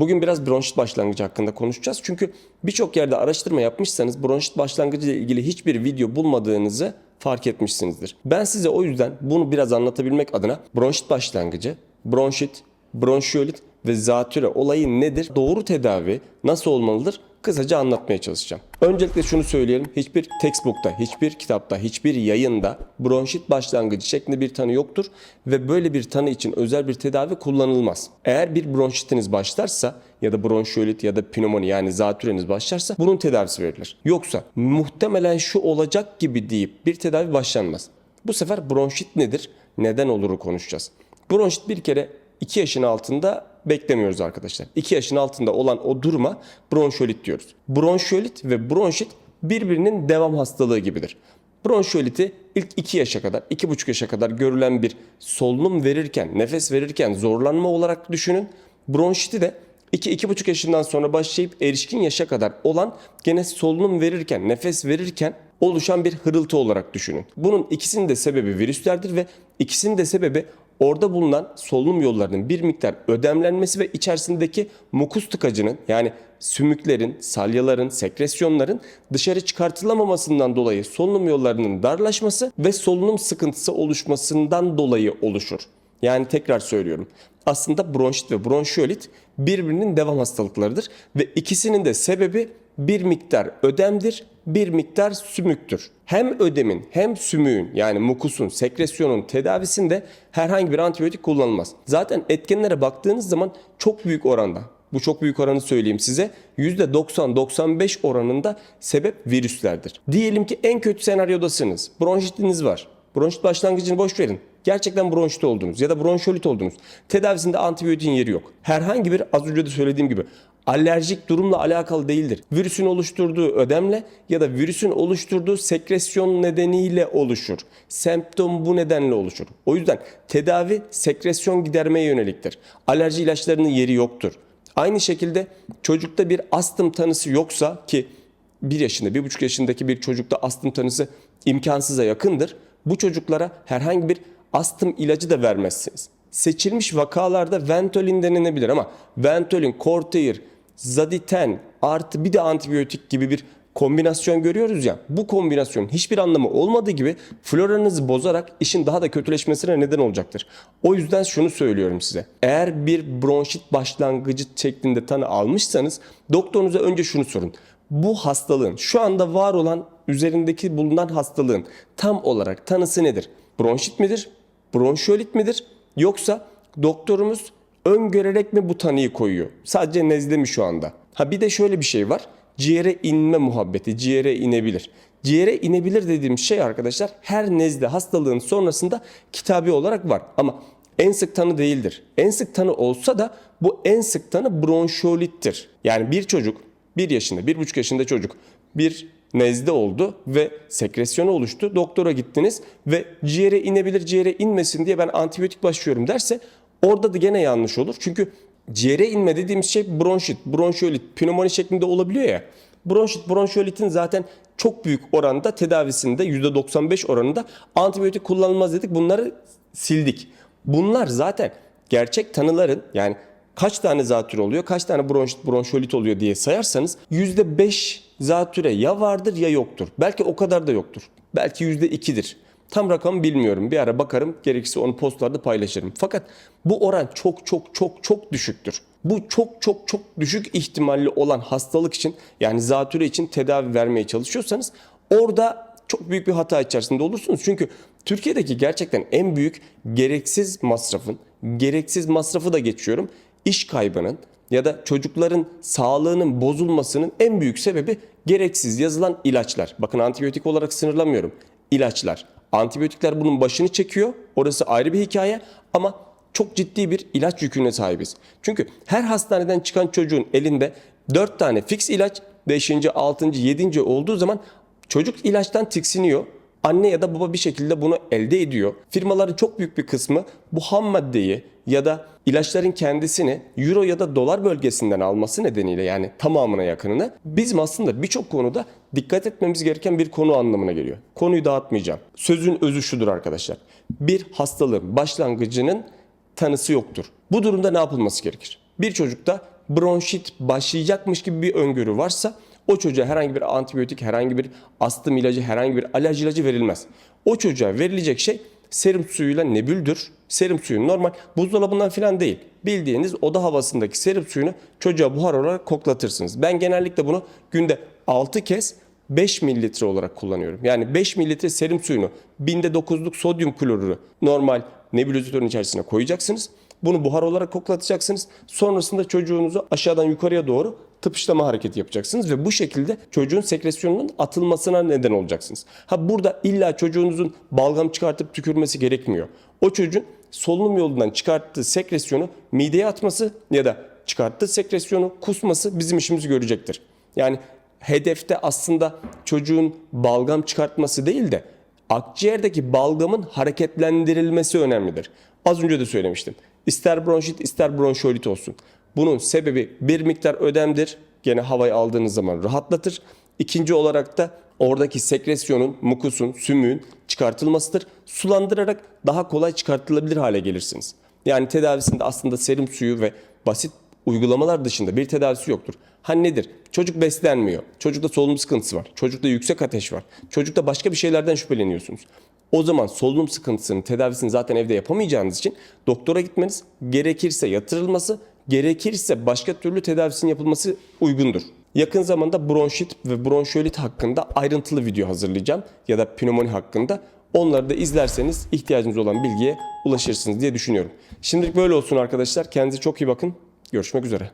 Bugün biraz bronşit başlangıcı hakkında konuşacağız. Çünkü birçok yerde araştırma yapmışsanız bronşit başlangıcı ile ilgili hiçbir video bulmadığınızı fark etmişsinizdir. Ben size o yüzden bunu biraz anlatabilmek adına bronşit başlangıcı, bronşit, bronşiyolit ve zatüre olayı nedir? Doğru tedavi nasıl olmalıdır? Kısaca anlatmaya çalışacağım. Öncelikle şunu söyleyelim. Hiçbir textbook'ta, hiçbir kitapta, hiçbir yayında bronşit başlangıcı şeklinde bir tanı yoktur ve böyle bir tanı için özel bir tedavi kullanılmaz. Eğer bir bronşitiniz başlarsa ya da bronşiyolit ya da pnömoni yani zatürreniz başlarsa bunun tedavisi verilir. Yoksa muhtemelen şu olacak gibi deyip bir tedavi başlanmaz. Bu sefer bronşit nedir? Neden oluru konuşacağız. Bronşit bir kere 2 yaşın altında beklemiyoruz arkadaşlar. 2 yaşın altında olan o duruma bronşiolit diyoruz. Bronşiolit ve bronşit birbirinin devam hastalığı gibidir. Bronşiyoliti ilk 2 yaşa kadar, 2,5 yaşa kadar görülen bir solunum verirken, nefes verirken zorlanma olarak düşünün. Bronşiti de 2-2,5 yaşından sonra başlayıp erişkin yaşa kadar olan gene solunum verirken, nefes verirken oluşan bir hırıltı olarak düşünün. Bunun ikisinin de sebebi virüslerdir ve ikisinin de sebebi orada bulunan solunum yollarının bir miktar ödemlenmesi ve içerisindeki mukus tıkacının yani sümüklerin, salyaların, sekresyonların dışarı çıkartılamamasından dolayı solunum yollarının darlaşması ve solunum sıkıntısı oluşmasından dolayı oluşur. Yani tekrar söylüyorum. Aslında bronşit ve bronşiyolit birbirinin devam hastalıklarıdır ve ikisinin de sebebi bir miktar ödemdir, bir miktar sümüktür. Hem ödemin hem sümüğün yani mukusun, sekresyonun tedavisinde herhangi bir antibiyotik kullanılmaz. Zaten etkenlere baktığınız zaman çok büyük oranda bu çok büyük oranı söyleyeyim size. %90-95 oranında sebep virüslerdir. Diyelim ki en kötü senaryodasınız. Bronşitiniz var. Bronşit başlangıcını boş verin. Gerçekten bronşit oldunuz ya da bronşolit oldunuz. Tedavisinde antibiyotiğin yeri yok. Herhangi bir az önce de söylediğim gibi alerjik durumla alakalı değildir. Virüsün oluşturduğu ödemle ya da virüsün oluşturduğu sekresyon nedeniyle oluşur. Semptom bu nedenle oluşur. O yüzden tedavi sekresyon gidermeye yöneliktir. Alerji ilaçlarının yeri yoktur. Aynı şekilde çocukta bir astım tanısı yoksa ki 1 yaşında, 1,5 yaşındaki bir çocukta astım tanısı imkansıza yakındır. Bu çocuklara herhangi bir astım ilacı da vermezsiniz. Seçilmiş vakalarda Ventolin denenebilir ama Ventolin, Corteyr, Zaditen artı bir de antibiyotik gibi bir kombinasyon görüyoruz ya. Bu kombinasyonun hiçbir anlamı olmadığı gibi floranızı bozarak işin daha da kötüleşmesine neden olacaktır. O yüzden şunu söylüyorum size. Eğer bir bronşit başlangıcı şeklinde tanı almışsanız doktorunuza önce şunu sorun. Bu hastalığın şu anda var olan üzerindeki bulunan hastalığın tam olarak tanısı nedir? Bronşit midir? Bronşiyolit midir? Yoksa doktorumuz öngörerek mi bu tanıyı koyuyor? Sadece nezle mi şu anda? Ha bir de şöyle bir şey var. Ciğere inme muhabbeti, ciğere inebilir. Ciğere inebilir dediğim şey arkadaşlar her nezle hastalığın sonrasında kitabi olarak var. Ama en sık tanı değildir. En sık tanı olsa da bu en sık tanı bronşiolittir. Yani bir çocuk, bir yaşında, bir buçuk yaşında çocuk bir nezle oldu ve sekresyonu oluştu. Doktora gittiniz ve ciğere inebilir, ciğere inmesin diye ben antibiyotik başlıyorum derse orada da gene yanlış olur. Çünkü ciğere inme dediğimiz şey bronşit, bronşiolit, pnömoni şeklinde olabiliyor ya. Bronşit, bronşiolitin zaten çok büyük oranda tedavisinde %95 oranında antibiyotik kullanılmaz dedik. Bunları sildik. Bunlar zaten gerçek tanıların yani kaç tane zatürre oluyor, kaç tane bronşit, bronşiolit oluyor diye sayarsanız %5 zatüre ya vardır ya yoktur. Belki o kadar da yoktur. Belki %2'dir. Tam rakamı bilmiyorum. Bir ara bakarım. Gerekirse onu postlarda paylaşırım. Fakat bu oran çok çok çok çok düşüktür. Bu çok çok çok düşük ihtimalli olan hastalık için yani zatüre için tedavi vermeye çalışıyorsanız orada çok büyük bir hata içerisinde olursunuz. Çünkü Türkiye'deki gerçekten en büyük gereksiz masrafın, gereksiz masrafı da geçiyorum. iş kaybının ya da çocukların sağlığının bozulmasının en büyük sebebi gereksiz yazılan ilaçlar. Bakın antibiyotik olarak sınırlamıyorum. İlaçlar. Antibiyotikler bunun başını çekiyor. Orası ayrı bir hikaye ama çok ciddi bir ilaç yüküne sahibiz. Çünkü her hastaneden çıkan çocuğun elinde 4 tane fix ilaç 5. 6. 7. olduğu zaman çocuk ilaçtan tiksiniyor. Anne ya da baba bir şekilde bunu elde ediyor. Firmaların çok büyük bir kısmı bu ham maddeyi ya da ilaçların kendisini euro ya da dolar bölgesinden alması nedeniyle yani tamamına yakınını bizim aslında birçok konuda dikkat etmemiz gereken bir konu anlamına geliyor. Konuyu dağıtmayacağım. Sözün özü şudur arkadaşlar. Bir hastalığın başlangıcının tanısı yoktur. Bu durumda ne yapılması gerekir? Bir çocukta bronşit başlayacakmış gibi bir öngörü varsa o çocuğa herhangi bir antibiyotik, herhangi bir astım ilacı, herhangi bir alerji ilacı verilmez. O çocuğa verilecek şey serum suyuyla nebüldür. Serum suyu normal buzdolabından falan değil. Bildiğiniz oda havasındaki serum suyunu çocuğa buhar olarak koklatırsınız. Ben genellikle bunu günde 6 kez 5 mililitre olarak kullanıyorum. Yani 5 mililitre serum suyunu binde 9'luk sodyum klorürü normal nebulizatörün içerisine koyacaksınız. Bunu buhar olarak koklatacaksınız. Sonrasında çocuğunuzu aşağıdan yukarıya doğru tıpışlama hareketi yapacaksınız ve bu şekilde çocuğun sekresyonunun atılmasına neden olacaksınız. Ha burada illa çocuğunuzun balgam çıkartıp tükürmesi gerekmiyor. O çocuğun solunum yolundan çıkarttığı sekresyonu mideye atması ya da çıkarttığı sekresyonu kusması bizim işimizi görecektir. Yani hedefte aslında çocuğun balgam çıkartması değil de akciğerdeki balgamın hareketlendirilmesi önemlidir. Az önce de söylemiştim. İster bronşit ister bronşolit olsun. Bunun sebebi bir miktar ödemdir. Gene havayı aldığınız zaman rahatlatır. İkinci olarak da oradaki sekresyonun, mukusun, sümüğün çıkartılmasıdır. Sulandırarak daha kolay çıkartılabilir hale gelirsiniz. Yani tedavisinde aslında serum suyu ve basit uygulamalar dışında bir tedavisi yoktur. Ha nedir? Çocuk beslenmiyor. Çocukta solunum sıkıntısı var. Çocukta yüksek ateş var. Çocukta başka bir şeylerden şüpheleniyorsunuz. O zaman solunum sıkıntısının tedavisini zaten evde yapamayacağınız için doktora gitmeniz, gerekirse yatırılması, gerekirse başka türlü tedavisinin yapılması uygundur. Yakın zamanda bronşit ve bronşiolit hakkında ayrıntılı video hazırlayacağım ya da pnömoni hakkında. Onları da izlerseniz ihtiyacınız olan bilgiye ulaşırsınız diye düşünüyorum. Şimdilik böyle olsun arkadaşlar. Kendinize çok iyi bakın. Görüşmek üzere.